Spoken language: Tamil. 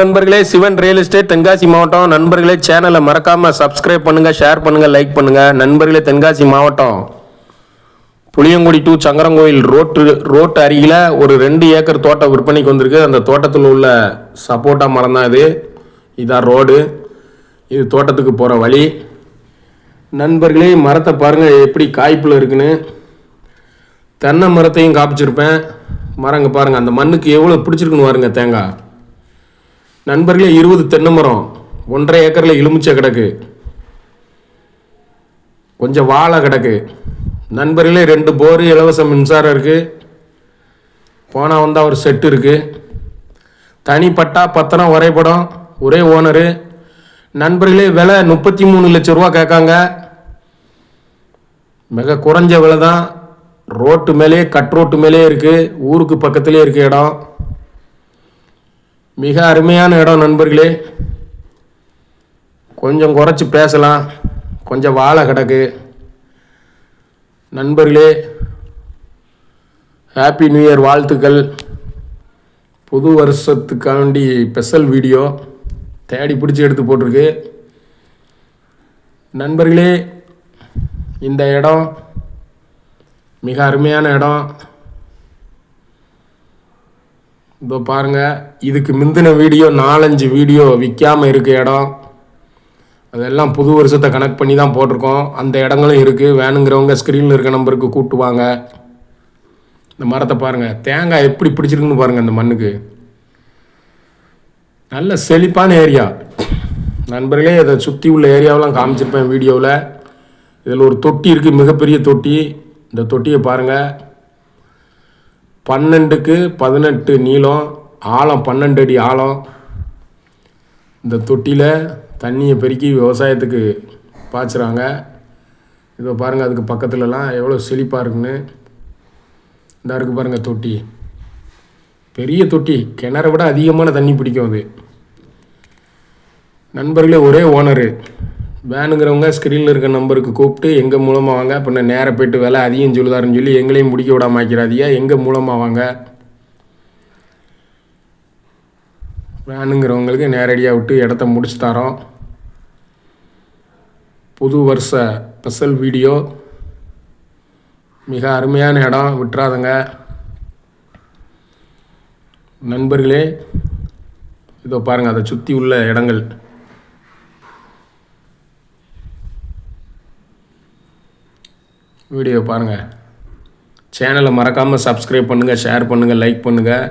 நண்பர்களே சிவன் ரியல் எஸ்டேட் தென்காசி மாவட்டம். நண்பர்களே சேனலை மறக்காம சப்ஸ்கிரைப் பண்ணுங்க ஷேர் பண்ணுங்க லைக் பண்ணுங்க. நண்பர்களே தென்காசி மாவட்டம். Puliyangudi to Sankarankoil road road அருகில் ஒரு ரெண்டு ஏக்கர் தோட்டம் விற்பனைக்கு வந்திருக்கு. அந்த தோட்டத்தில் உள்ள சப்போட்டா மரம் தான் இது. இதான் ரோடு இது தோட்டத்துக்கு போகிற வழி. நண்பர்களே மரத்தை பாருங்கள் எப்படி காய்ப்பில் இருக்குன்னு. தென்னை மரத்தையும் காப்பிச்சிருப்பேன் மரங்க பாருங்கள் அந்த மண்ணுக்கு எவ்வளோ பிடிச்சிருக்குன்னு பாருங்க தேங்காய். நண்பர்களே இருபது தென்னை மரம் ஒன்றரை ஏக்கரில் எலுமிச்சை கிடக்கு. கொஞ்சம் வாழை கிடக்கு. நண்பர்களே ரெண்டு போர் இலவச மின்சாரம் இருக்குது போனால் வந்தால் ஒரு செட்டு இருக்குது தனிப்பட்டா பத்திரம் வரைபடம் ஒரே ஓனரு. நண்பர்களே விலை முப்பத்தி மூணு லட்ச ரூபா கேட்காங்க. மிக குறைஞ்ச விலை தான் ரோட்டு மேலே கட் ரோட்டு மேலே இருக்குது ஊருக்கு பக்கத்துலேயே இருக்குது இடம். மிக அருமையான இடம் நண்பர்களே. கொஞ்சம் குறைச்சி பேசலாம். கொஞ்சம் வாழை கிடக்கு. நண்பர்களே ஹாப்பி நியூ இயர் வாழ்த்துக்கள். புது வருஷத்துக்காண்டி ஸ்பெஷல் வீடியோ தேடி பிடிச்சி எடுத்து போட்டிருக்கு. நண்பர்களே இந்த இடம் மிக அருமையான இடம். இதோ பாருங்க இதுக்கு முந்தின வீடியோ நாலஞ்சு வீடியோ விற்காமல் இருக்க இடம். அதெல்லாம் புது வருஷத்தை கனெக்ட் பண்ணி தான் போட்டிருக்கோம். அந்த இடங்களும் இருக்குது வேணுங்கிறவங்க ஸ்க்ரீனில் இருக்க நம்பருக்கு கூட்டுவாங்க இந்த மரத்தை பாருங்கள் தேங்காய் எப்படி பிடிச்சிருக்குன்னு பாருங்கள் இந்த மண்ணுக்கு. நல்ல செழிப்பான ஏரியா. நண்பர்களே இதை சுற்றி உள்ள ஏரியாவெலாம் காமிச்சிருப்பேன் வீடியோவில். இதில் ஒரு தொட்டி இருக்குது மிகப்பெரிய தொட்டி. இந்த தொட்டியை பாருங்கள் பன்னெண்டுக்கு பதினெட்டு நீளம் ஆழம் பன்னெண்டு அடி ஆழம். இந்த தொட்டியில் தண்ணியை பெருக்கி விவசாயத்துக்கு பாய்ச்சுறாங்க. இதை பாருங்கள் அதுக்கு பக்கத்துலலாம் எவ்வளோ செழிப்பாக இருக்குன்னு. இந்த இருக்குது பாருங்கள் தொட்டி. பெரிய தொட்டி. கிணற விட அதிகமான தண்ணி பிடிக்கும் அது. நண்பர்களே ஒரே ஓனரு. வேணுங்கிறவங்க ஸ்க்ரீனில் இருக்க நம்பருக்கு கூப்பிட்டு எங்கள் மூலமாக வாங்க? பின்ன நேராக போய்ட்டு வேலை அதிகம் சொல்லுதாருன்னு சொல்லி எங்களையும் முடிக்க விடாம ஆக்கிறாதீங்க எங்கள் மூலமாக வாங்க? வேணுங்கிறவங்களுக்கு நேரடியாக விட்டு இடத்த முடிச்சு தரோம். புது வருஷ ஸ்பெஷல் வீடியோ மிக அருமையான இடம். விட்டுறாதங்க. நண்பர்களே இதோ பாருங்கள் அதை சுற்றி உள்ள இடங்கள். வீடியோ பாருங்கள் சேனலை மறக்காமல் சப்ஸ்கிரைப் பண்ணுங்கள் ஷேர் பண்ணுங்கள் லைக் பண்ணுங்கள்